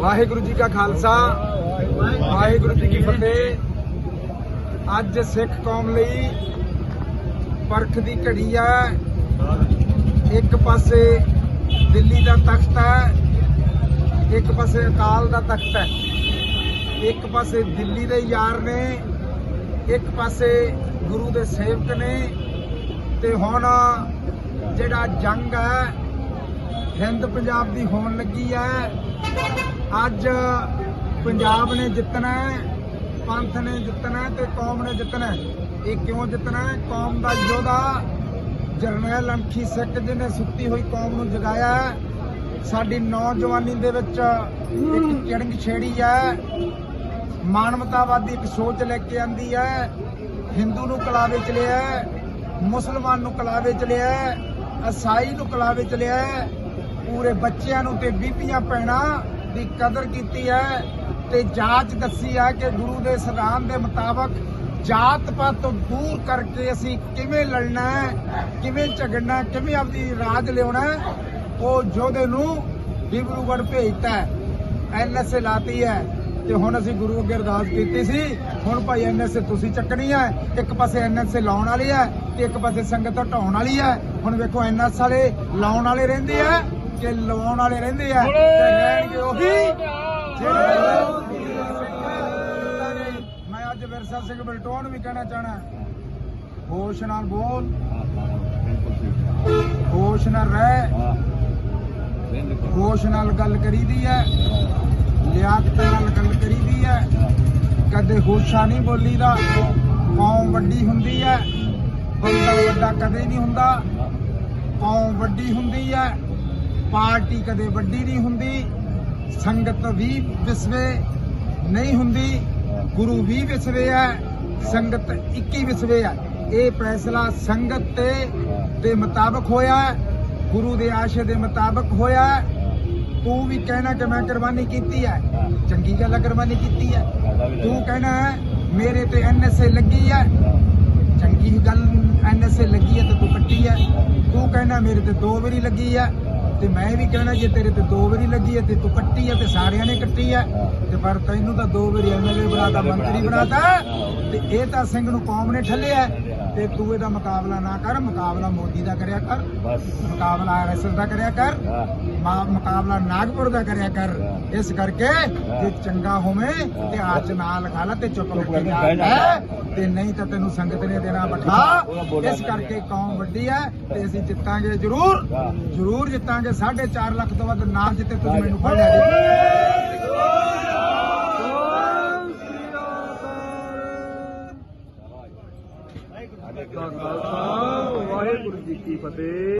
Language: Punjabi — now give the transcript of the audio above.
ਵਾਹਿਗੁਰੂ ਜੀ ਕਾ ਖਾਲਸਾ, ਵਾਹਿਗੁਰੂ ਜੀ ਕੀ ਫਤਿਹ। ਅੱਜ ਸਿੱਖ ਕੌਮ ਲਈ ਪਰਖ ਦੀ ਘੜੀ ਹੈ ਇੱਕ ਪਾਸੇ ਦਿੱਲੀ ਦਾ ਤਖਤ ਹੈ, ਇੱਕ ਪਾਸੇ ਅਕਾਲ ਦਾ ਤਖਤ ਹੈ। ਇੱਕ ਪਾਸੇ ਦਿੱਲੀ ਦੇ ਯਾਰ ਨੇ, ਇੱਕ ਪਾਸੇ ਗੁਰੂ ਦੇ ਸੇਵਕ ਨੇ। ਤੇ ਹੁਣ ਜਿਹੜਾ ਜੰਗ ਹੈ ਹਿੰਦ ਪੰਜਾਬ ਦੀ ਹੋਣ ਲੱਗੀ ਹੈ। ਅੱਜ ਪੰਜਾਬ ਨੇ ਜਿੱਤਣਾ ਹੈ ਪੰਥ ਨੇ ਜਿੱਤਣਾ ਹੈ ਤੇ ਕੌਮ ਨੇ ਜਿੱਤਣਾ ਇਹ ਕਿਉਂ ਜਿੱਤਣਾ ਕੌਮ ਦਾ ਯੋਧਾ ਜਰਨੈਲ ਅੰਖੀ ਸਿੱਖ ਜਿਹਨੇ ਸੁੱਤੀ ਹੋਈ ਕੌਮ ਨੂੰ ਜਗਾਇਆ ਸਾਡੀ ਨੌਜਵਾਨੀ ਦੇ ਵਿੱਚ ਇੱਕ ਚਿੜੰਗ ਛੇੜੀ ਹੈ। ਮਾਨਵਤਾਵਾਦੀ ਇੱਕ ਸੋਚ ਲੈ ਕੇ ਆਂਦੀ ਹੈ। ਹਿੰਦੂ ਨੂੰ ਕਲਾਵੇ ਚ ਲਿਆ ਮੁਸਲਮਾਨ ਨੂੰ ਕਲਾਵੇ ਚ ਲਿਆ ਹੈ, ਨੂੰ ਕਲਾਵੇ ਚ ਲਿਆ ਪੂਰੇ ਬੱਚਿਆਂ ਨੂੰ ਤੇ ਬੀਬੀਆਂ ਭੈਣਾਂ ਦੀ ਕਦਰ ਕੀਤੀ ਹੈ ਤੇ ਜਾਚ ਦੱਸੀ ਹੈ ਕਿ ਗੁਰੂ ਦੇ ਸਿਧਾਂਤ ਦੇ ਮੁਤਾਬਕ ਜਾਤ ਪਾਤ ਤੋਂ ਦੂਰ ਕਰਕੇ ਅਸੀਂ ਕਿਵੇਂ ਲੜਨਾ ਹੈ, ਕਿਵੇਂ ਝਗੜਨਾ ਕਿਵੇਂ ਆਪਣੀ ਰਾਜ ਲਿਆਉਣਾ ਉਹ ਯੋਧੇ ਨੂੰ ਡਿਬਰੂਗੜ੍ਹ ਭੇਜਤਾ ਐਨਐਸਏ ਲਾਤੀ ਹੈ ਤੇ ਹੁਣ ਅਸੀਂ ਗੁਰੂ ਅੱਗੇ ਅਰਦਾਸ ਕੀਤੀ ਸੀ, ਹੁਣ ਭਾਈ ਐਨਐਸਏ ਤੁਸੀਂ ਚੱਕਣੀ ਹੈ, ਇੱਕ ਪਾਸੇ ਐਨਐਸਏ ਲਾਉਣ ਵਾਲੀ ਹੈ ਤੇ ਇੱਕ ਪਾਸੇ ਸੰਗਤ ਹਟਾਉਣ ਵਾਲੀ ਹੈ। ਹੁਣ ਵੇਖੋ ਐਨਐਸ ਵਾਲੇ ਲਾਉਣ ਵਾਲੇ ਰਹਿੰਦੇ ਆ। ਕਿ ਲਵਾਉਣ ਵਾਲੇ ਰਹਿੰਦੇ ਆ ਤੇ ਰਹਿਣਗੇ ਉਹੀ। ਜਿਹੜੇ ਮੈਂ ਅੱਜ ਵਿਰਸਾ ਸਿੰਘ ਬਲਟੋਨ ਵੀ ਕਹਿਣਾ ਚਾਹਣਾ ਹੋਸ਼ ਨਾਲ ਬੋਲ। ਹੋਸ਼ ਨਾਲ ਰਹਿ। ਹੋਸ਼ ਨਾਲ ਗੱਲ ਕਰੀਦੀ ਹੈ ਲਿਆਕਤ ਨਾਲ ਗੱਲ ਕਰੀਦੀ ਹੈ ਕਦੇ ਹੋਸ਼ਾ ਨਹੀਂ ਬੋਲੀਦਾ। ਕੌਮ ਵੱਡੀ ਹੁੰਦੀ ਹੈ ਬੰਦਾ ਵੱਡਾ ਕਦੇ ਨਹੀਂ ਹੁੰਦਾ। ਕੌਮ ਵੱਡੀ ਹੁੰਦੀ ਹੈ ਪਾਰਟੀ ਕਦੇ ਵੱਡੀ ਨਹੀਂ ਹੁੰਦੀ ਸੰਗਤ ਵੀ ਵਿਸਵੇ ਨਹੀਂ ਹੁੰਦੀ ਗੁਰੂ ਵੀ ਵਿਸਵੇ ਹੈ ਸੰਗਤ 21 ਵਿਸਵੇ ਹੈ। ਇਹ ਫੈਸਲਾ ਸੰਗਤ ਤੇ ਦੇ ਮੁਤਾਬਕ ਹੋਇਆ ਗੁਰੂ ਦੇ ਆਸ਼ੇ ਦੇ ਮੁਤਾਬਕ ਹੋਇਆ ਤੂੰ ਵੀ ਕਹਿਣਾ ਕਿ ਮੈਂ ਕੁਰਬਾਨੀ ਕੀਤੀ ਹੈ। ਚੰਗੀ ਗੱਲ ਹੈ ਕੁਰਬਾਨੀ ਕੀਤੀ ਹੈ। ਤੂੰ ਕਹਿਣਾ ਹੈ, ਮੇਰੇ ਤੇ ਐਨਐਸਏ ਲੱਗੀ ਹੈ। ਚੰਗੀ ਗੱਲ ਐਨਐਸਏ ਲੱਗੀ ਹੈ ਤੇ ਤੂੰ ਕੱਟੀ ਹੈ ਤੂੰ ਮੇਰੇ ਤੇ ਦੋ ਵਾਰੀ ਲੱਗੀ ਹੈ ਤੇ ਮੈਂ ਵੀ ਕਹਿਣਾ ਜੇ ਤੇਰੇ ਤੇ ਦੋ ਵਾਰੀ ਲੱਗੀ ਹੈ ਤੇ ਤੂੰ ਕੱਟੀ ਹੈ ਤੇ ਸਾਰਿਆਂ ਨੇ ਕੱਟੀ ਹੈ ਤੇ ਪਰ ਤੈਨੂੰ ਤਾਂ ਦੋ ਵਾਰੀ ਐਮਐਲਏ ਬਣਾਤਾ, ਮੰਤਰੀ ਬਣਾਤਾ, ਤੇ ਇਹ ਤਾਂ ਸਿੰਘ ਨੂੰ ਕੌਮ ਨੇ ਠੱਲਿਆ ਤੇ ਤੂੰ ਇਹਦਾ ਮੁਕਾਬਲਾ ਨਾ ਕਰ ਮੁਕਾਬਲਾ ਮੋਦੀ ਦਾ ਕਰਿਆ ਕਰ ਮੁਕਾਬਲਾ ਆਰਐਸਐਸ ਦਾ ਕਰਿਆ ਕਰ ਮਾ- ਮੁਕਾਬਲਾ ਨਾਗਪੁਰ ਦਾ ਕਰਿਆ ਕਰ। ਇਸ ਕਰਕੇ ਜੇ ਚੰਗਾ ਹੋਵੇ ਤੇ ਹੱਥ ਨਾਲ ਲਗਾ ਲਾ ਤੇ ਚੁੱਪ ਕਰਕੇ ਜਾ। ਤੇ ਨਹੀਂ ਤਾਂ ਤੈਨੂੰ ਸੰਗਤ ਨੇ ਦੇਣਾ ਬਠਾ। ਇਸ ਕਰਕੇ ਕੌਮ ਵੱਡੀ ਹੈ ਤੇ ਅਸੀਂ ਜਿੱਤਾਂਗੇ ਜ਼ਰੂਰ। ਜ਼ਰੂਰ ਜਿੱਤਾਂਗੇ। 4.5 ਲੱਖ ਤੋਂ ਵੱਧ ਨਾ ਜਿੱਤੇ ਤੁਸੀਂ ਮੈਨੂੰ ਫੜ ਲਿਆ ਵਾਹਿਗੁਰੂ ਜੀ ਕੀ ਫਤਿਹ।